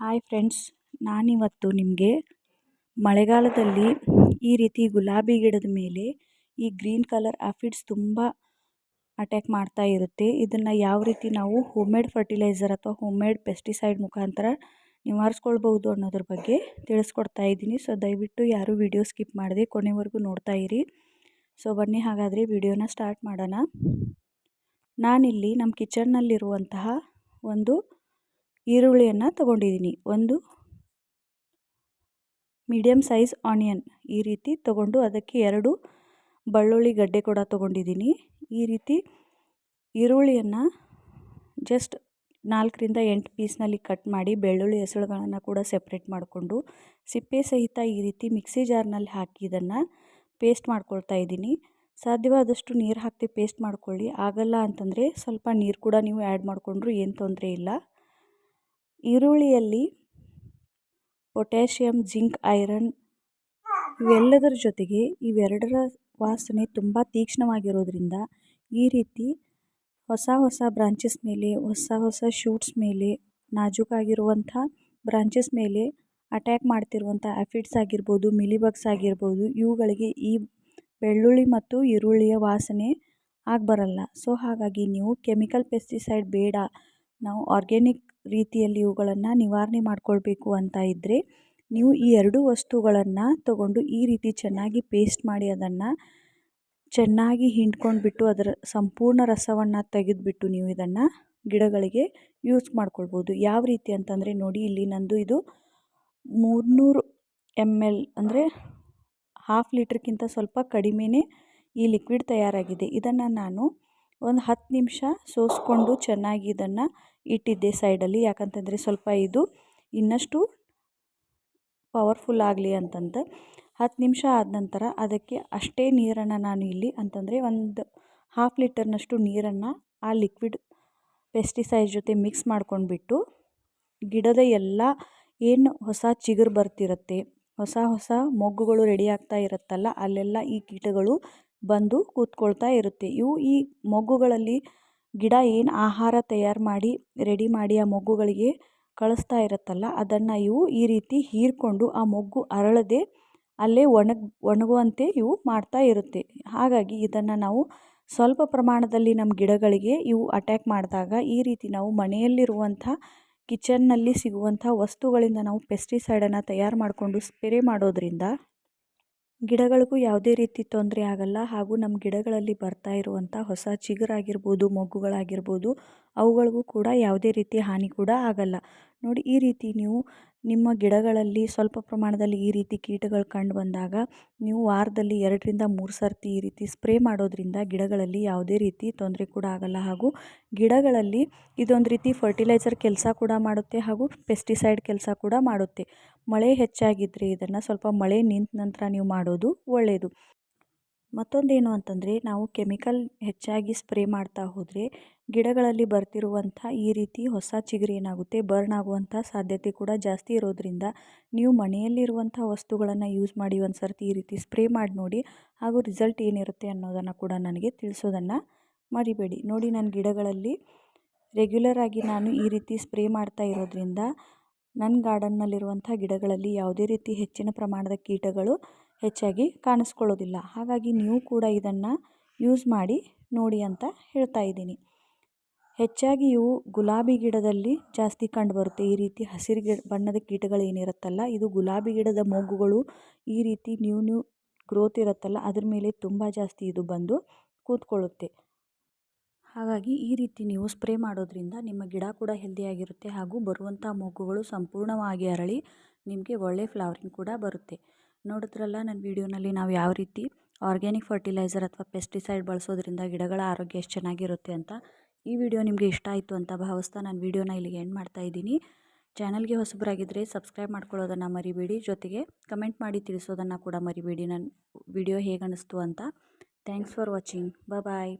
Hi friends ನಾನಿವತ್ತು ನಿಮಗೆ ಮಳೆಗಾಲದಲ್ಲಿ ಈ ರೀತಿ ಗುಲಾಬಿ ಗಿಡದ ಮೇಲೆ ಈ ಗ್ರೀನ್ ಕಲರ್ ಆಫಿಡ್ಸ್ ತುಂಬ ಅಟ್ಯಾಕ್ ಮಾಡ್ತಾ ಇರುತ್ತೆ. ಇದನ್ನು ಯಾವ ರೀತಿ ನಾವು ಹೋಮ್ ಮೇಡ್ ಫರ್ಟಿಲೈಸರ್ ಅಥವಾ ಹೋಮ್ ಮೇಡ್ ಪೆಸ್ಟಿಸೈಡ್ ಮುಖಾಂತರ ನಿವಾರಿಸ್ಕೊಳ್ಬೋದು ಅನ್ನೋದ್ರ ಬಗ್ಗೆ ತಿಳಿಸ್ಕೊಡ್ತಾ ಇದ್ದೀನಿ. ಸೊ ದಯವಿಟ್ಟು ಯಾರೂ ವಿಡಿಯೋ ಸ್ಕಿಪ್ ಮಾಡದೆ ಕೊನೆವರೆಗೂ ನೋಡ್ತಾ ಇರಿ. ಸೊ ಬನ್ನಿ, ಹಾಗಾದರೆ ವಿಡಿಯೋನ ಸ್ಟಾರ್ಟ್ ಮಾಡೋಣ. ನಾನಿಲ್ಲಿ ನಮ್ಮ ಕಿಚನ್ನಲ್ಲಿರುವಂತಹ ಒಂದು ಈರುಳ್ಳಿಯನ್ನು ತಗೊಂಡಿದ್ದೀನಿ ಒಂದು ಮೀಡಿಯಮ್ ಸೈಜ್ ಆನಿಯನ್ ಈ ರೀತಿ ತಗೊಂಡು ಅದಕ್ಕೆ ಎರಡು ಬೆಳ್ಳುಳ್ಳಿ ಗಡ್ಡೆ ಕೂಡ ತೊಗೊಂಡಿದ್ದೀನಿ ಈ ರೀತಿ ಈರುಳ್ಳಿಯನ್ನು ಜಸ್ಟ್ ನಾಲ್ಕರಿಂದ ಎಂಟು ಪೀಸ್ನಲ್ಲಿ ಕಟ್ ಮಾಡಿ ಬೆಳ್ಳುಳ್ಳಿ ಹೆಸರುಗಳನ್ನು ಕೂಡ ಸೆಪ್ರೇಟ್ ಮಾಡಿಕೊಂಡು ಸಿಪ್ಪೆ ಸಹಿತ ಈ ರೀತಿ ಮಿಕ್ಸಿ ಜಾರ್ನಲ್ಲಿ ಹಾಕಿ ಇದನ್ನು ಪೇಸ್ಟ್ ಮಾಡ್ಕೊಳ್ತಾ ಇದ್ದೀನಿ ಸಾಧ್ಯವಾದಷ್ಟು ನೀರು ಹಾಕಿ ಪೇಸ್ಟ್ ಮಾಡ್ಕೊಳ್ಳಿ. ಆಗಲ್ಲ ಅಂತಂದರೆ ಸ್ವಲ್ಪ ನೀರು ಕೂಡ ನೀವು ಆ್ಯಡ್ ಮಾಡಿಕೊಂಡ್ರು ಏನು ತೊಂದರೆ ಇಲ್ಲ. ಈರುಳ್ಳಿಯಲ್ಲಿ ಪೊಟ್ಯಾಷಿಯಮ್ ಜಿಂಕ್, ಐರನ್ ಇವೆಲ್ಲದರ ಜೊತೆಗೆ ಇವೆರಡರ ವಾಸನೆ ತುಂಬ ತೀಕ್ಷ್ಣವಾಗಿರೋದ್ರಿಂದ ಈ ರೀತಿ ಹೊಸ ಹೊಸ ಬ್ರಾಂಚಸ್ ಮೇಲೆ, ಹೊಸ ಹೊಸ ಶೂಟ್ಸ್ ಮೇಲೆ ನಾಜೂಕಾಗಿರುವಂಥ ಬ್ರಾಂಚಸ್ ಮೇಲೆ ಅಟ್ಯಾಕ್ ಮಾಡ್ತಿರುವಂಥ ಆಫಿಡ್ಸ್ ಆಗಿರ್ಬೋದು ಮಿಲಿಬಗ್ಸ್ ಆಗಿರ್ಬೋದು, ಇವುಗಳಿಗೆ ಈ ಬೆಳ್ಳುಳ್ಳಿ ಮತ್ತು ಈರುಳ್ಳಿಯ ವಾಸನೆ ಆಗಬರಲ್ಲ. ಸೊ ಹಾಗಾಗಿ ನೀವು ಕೆಮಿಕಲ್ ಪೆಸ್ಟಿಸೈಡ್ ಬೇಡ. ನಾವು ಆರ್ಗ್ಯಾನಿಕ್ ರೀತಿಯಲ್ಲಿ ಇವುಗಳನ್ನು ನಿವಾರಣೆ ಮಾಡಿಕೊಳ್ಬೇಕು ಅಂತ ಇದ್ದರೆ ನೀವು ಈ ಎರಡು ವಸ್ತುಗಳನ್ನು ತಗೊಂಡು ಈ ರೀತಿ ಚೆನ್ನಾಗಿ ಪೇಸ್ಟ್ ಮಾಡಿ ಅದನ್ನು ಚೆನ್ನಾಗಿ ಹಿಂಡ್ಕೊಂಡ್ಬಿಟ್ಟು ಅದರ ಸಂಪೂರ್ಣ ರಸವನ್ನು ತೆಗೆದುಬಿಟ್ಟು ನೀವು ಇದನ್ನು ಗಿಡಗಳಿಗೆ ಯೂಸ್ ಮಾಡ್ಕೊಳ್ಬೋದು. ಯಾವ ರೀತಿ ಅಂತಂದರೆ ನೋಡಿ, ಇಲ್ಲಿ ನಂದು ಇದು ಮೂರುನೂರು ಎಂ ಎಲ್ ಅಂದರೆ ಹಾಫ್ ಲೀಟ್ರ್ಗಿಂತ ಸ್ವಲ್ಪ ಕಡಿಮೆ ಈ ಲಿಕ್ವಿಡ್ ತಯಾರಾಗಿದೆ. ಇದನ್ನು ನಾನು ಒಂದು ಹತ್ತು ನಿಮಿಷ ಸೋಸ್ಕೊಂಡು ಚೆನ್ನಾಗಿ ಇದನ್ನು ಇಟ್ಟಿದ್ದೆ ಸೈಡಲ್ಲಿ. ಯಾಕಂತಂದರೆ ಸ್ವಲ್ಪ ಇದು ಇನ್ನಷ್ಟು ಪವರ್ಫುಲ್ ಆಗಲಿ ಅಂತಂತ. ಹತ್ತು ನಿಮಿಷ ಆದ ನಂತರ ಅದಕ್ಕೆ ಅಷ್ಟೇ ನೀರನ್ನು ನಾನು ಇಲ್ಲಿ ಅಂತಂದರೆ ಒಂದು ಹಾಫ್ ಲೀಟರ್ನಷ್ಟು ನೀರನ್ನು ಆ ಲಿಕ್ವಿಡ್ ಪೆಸ್ಟಿಸೈಡ್ ಜೊತೆ ಮಿಕ್ಸ್ ಮಾಡ್ಕೊಂಡ್ಬಿಟ್ಟು ಗಿಡದ ಎಲ್ಲ ಏನು ಹೊಸ ಚಿಗುರು ಬರ್ತಿರುತ್ತೆ, ಹೊಸ ಹೊಸ ಮೊಗ್ಗುಗಳು ರೆಡಿ ಆಗ್ತಾ ಇರುತ್ತಲ್ಲ, ಅಲ್ಲೆಲ್ಲ ಈ ಕೀಟಗಳು ಬಂದು ಕೂತ್ಕೊಳ್ತಾ ಇರುತ್ತೆ. ಇವು ಈ ಮೊಗ್ಗುಗಳಲ್ಲಿ ಗಿಡ ಏನು ಆಹಾರ ತಯಾರು ಮಾಡಿ, ರೆಡಿ ಮಾಡಿ ಆ ಮೊಗ್ಗುಗಳಿಗೆ ಕಳಿಸ್ತಾ ಇರುತ್ತಲ್ಲ, ಅದನ್ನು ಇವು ಈ ರೀತಿ ಹೀರಿಕೊಂಡು ಆ ಮೊಗ್ಗು ಅರಳದೆ ಅಲ್ಲೇ ಒಣಗಿ, ಒಣಗುವಂತೆ ಇವು ಮಾಡ್ತಾ ಇರುತ್ತೆ. ಹಾಗಾಗಿ ಇದನ್ನು ನಾವು ಸ್ವಲ್ಪ ಪ್ರಮಾಣದಲ್ಲಿ ನಮ್ಮ ಗಿಡಗಳಿಗೆ ಇವು ಅಟ್ಯಾಕ್ ಮಾಡಿದಾಗ ಈ ರೀತಿ ನಾವು ಮನೆಯಲ್ಲಿರುವಂಥ ಕಿಚನ್ನಲ್ಲಿ ಸಿಗುವಂಥ ವಸ್ತುಗಳಿಂದ ನಾವು ಪೆಸ್ಟಿಸೈಡನ್ನು ತಯಾರು ಮಾಡಿಕೊಂಡು ಸ್ಪ್ರೇ ಮಾಡೋದರಿಂದ ಗಿಡಗಳಿಗೂ ಯಾವುದೇ ರೀತಿ ತೊಂದರೆ ಆಗಲ್ಲ. ಹಾಗೂ ನಮ್ಮ ಗಿಡಗಳಲ್ಲಿ ಬರ್ತಾ ಇರುವಂಥ ಹೊಸ ಚಿಗುರಾಗಿರ್ಬೋದು, ಮೊಗ್ಗುಗಳಾಗಿರ್ಬೋದು, ಅವುಗಳಿಗೂ ಕೂಡ ಯಾವುದೇ ರೀತಿ ಹಾನಿ ಕೂಡ ಆಗಲ್ಲ. ನೋಡಿ, ಈ ರೀತಿ ನೀವು ನಿಮ್ಮ ಗಿಡಗಳಲ್ಲಿ ಸ್ವಲ್ಪ ಪ್ರಮಾಣದಲ್ಲಿ ಈ ರೀತಿ ಕೀಟಗಳು ಕಂಡು ಬಂದಾಗ ನೀವು ವಾರದಲ್ಲಿ ಎರಡರಿಂದ ಮೂರು ಸರ್ತಿ ಈ ರೀತಿ ಸ್ಪ್ರೇ ಮಾಡೋದ್ರಿಂದ ಗಿಡಗಳಲ್ಲಿ ಯಾವುದೇ ರೀತಿ ತೊಂದರೆ ಕೂಡ ಆಗಲ್ಲ. ಹಾಗೂ ಗಿಡಗಳಲ್ಲಿ ಇದೊಂದು ರೀತಿ ಫರ್ಟಿಲೈಸರ್ ಕೆಲಸ ಕೂಡ ಮಾಡುತ್ತೆ ಹಾಗೂ ಪೆಸ್ಟಿಸೈಡ್ ಕೆಲಸ ಕೂಡ ಮಾಡುತ್ತೆ. ಮಳೆ ಹೆಚ್ಚಾಗಿದ್ದರೆ ಇದನ್ನು ಸ್ವಲ್ಪ ಮಳೆ ನಿಂತ ನಂತರ ನೀವು ಮಾಡೋದು ಒಳ್ಳೆಯದು ಮತ್ತೊಂದೇನು ಅಂತಂದರೆ, ನಾವು ಕೆಮಿಕಲ್ ಹೆಚ್ಚಾಗಿ ಸ್ಪ್ರೇ ಮಾಡ್ತಾ ಹೋದರೆ, ಗಿಡಗಳಲ್ಲಿ ಬರ್ತಿರುವಂಥ ಈ ರೀತಿ ಹೊಸ ಚಿಗುರು ಏನಾಗುತ್ತೆ, ಬರ್ನ್ ಆಗುವಂಥ ಸಾಧ್ಯತೆ ಕೂಡ ಜಾಸ್ತಿ ಇರೋದರಿಂದ, ನೀವು ಮನೆಯಲ್ಲಿರುವಂಥ ವಸ್ತುಗಳನ್ನು ಯೂಸ್ ಮಾಡಿ ಒಂದು ಸರ್ತಿ ಈ ರೀತಿ ಸ್ಪ್ರೇ ಮಾಡಿ ನೋಡಿ, ಹಾಗೂ ರಿಸಲ್ಟ್ ಏನಿರುತ್ತೆ ಅನ್ನೋದನ್ನು ಕೂಡ ನನಗೆ ತಿಳಿಸೋದನ್ನು ಮರಿಬೇಡಿ. ನೋಡಿ ನನ್ನ ಗಿಡಗಳಲ್ಲಿ ರೆಗ್ಯುಲರ್ ಆಗಿ ನಾನು ಈ ರೀತಿ ಸ್ಪ್ರೇ ಮಾಡ್ತಾ ಇರೋದ್ರಿಂದ ನನ್ನ ಗಾರ್ಡನ್ನಲ್ಲಿರುವಂಥ ಗಿಡಗಳಲ್ಲಿ ಯಾವುದೇ ರೀತಿ ಹೆಚ್ಚಿನ ಪ್ರಮಾಣದ ಕೀಟಗಳು ಹೆಚ್ಚಾಗಿ ಕಾಣಿಸ್ಕೊಳ್ಳೋದಿಲ್ಲ. ಹಾಗಾಗಿ ನೀವು ಕೂಡ ಇದನ್ನು ಯೂಸ್ ಮಾಡಿ ನೋಡಿ ಅಂತ ಹೇಳ್ತಾ ಇದ್ದೀನಿ. ಹೆಚ್ಚಾಗಿ ಇವು ಗುಲಾಬಿ ಗಿಡದಲ್ಲಿ ಜಾಸ್ತಿ ಕಂಡುಬರುತ್ತೆ ಈ ರೀತಿ ಹಸಿರು ಗಿಡ, ಬಣ್ಣದ ಕೀಟಗಳು ಏನಿರುತ್ತಲ್ಲ, ಇದು ಗುಲಾಬಿ ಗಿಡದ ಮೊಗ್ಗುಗಳು ಈ ರೀತಿ ನ್ಯೂ ನ್ಯೂ ಗ್ರೋತ್ ಇರುತ್ತಲ್ಲ, ಅದ್ರ ಮೇಲೆ ತುಂಬ ಜಾಸ್ತಿ ಇದು ಬಂದು ಕೂತ್ಕೊಳ್ಳುತ್ತೆ. ಹಾಗಾಗಿ ಈ ರೀತಿ ನೀವು ಸ್ಪ್ರೇ ಮಾಡೋದ್ರಿಂದ ನಿಮ್ಮ ಗಿಡ ಕೂಡ ಹೆಲ್ದಿಯಾಗಿರುತ್ತೆ ಹಾಗೂ ಬರುವಂಥ ಮೊಗ್ಗುಗಳು ಸಂಪೂರ್ಣವಾಗಿ ಅರಳಿ ನಿಮಗೆ ಒಳ್ಳೆ ಫ್ಲವರಿಂಗ್ ಕೂಡ ಬರುತ್ತೆ. ನೋಡಿದ್ರಲ್ಲ, ನನ್ನ ವೀಡಿಯೋನಲ್ಲಿ ನಾವು ಯಾವ ರೀತಿ ಆರ್ಗ್ಯಾನಿಕ್ ಫರ್ಟಿಲೈಸರ್ ಅಥವಾ ಪೆಸ್ಟಿಸೈಡ್ ಬಳಸೋದ್ರಿಂದ ಗಿಡಗಳ ಆರೋಗ್ಯ ಎಷ್ಟು ಚೆನ್ನಾಗಿರುತ್ತೆ ಅಂತ ಈ ವಿಡಿಯೋ ನಿಮಗೆ ಇಷ್ಟ ಆಯಿತು ಅಂತ ಭಾವಿಸ್ತಾ ನಾನು ವೀಡಿಯೋನ ಇಲ್ಲಿಗೆ ಎಂಡ್ ಮಾಡ್ತಾ ಇದ್ದೀನಿ. ಚಾನಲ್ಗೆ ಹೊಸಬರಾಗಿದ್ದರೆ ಸಬ್ಸ್ಕ್ರೈಬ್ ಮಾಡ್ಕೊಳ್ಳೋದನ್ನು ಮರಿಬೇಡಿ. ಜೊತೆಗೆ ಕಮೆಂಟ್ ಮಾಡಿ ತಿಳಿಸೋದನ್ನು ಕೂಡ ಮರಿಬೇಡಿ. ನನ್ನ ವಿಡಿಯೋ ಹೇಗೆ ಅಂತ. Thanks for watching. ಬಾಯ್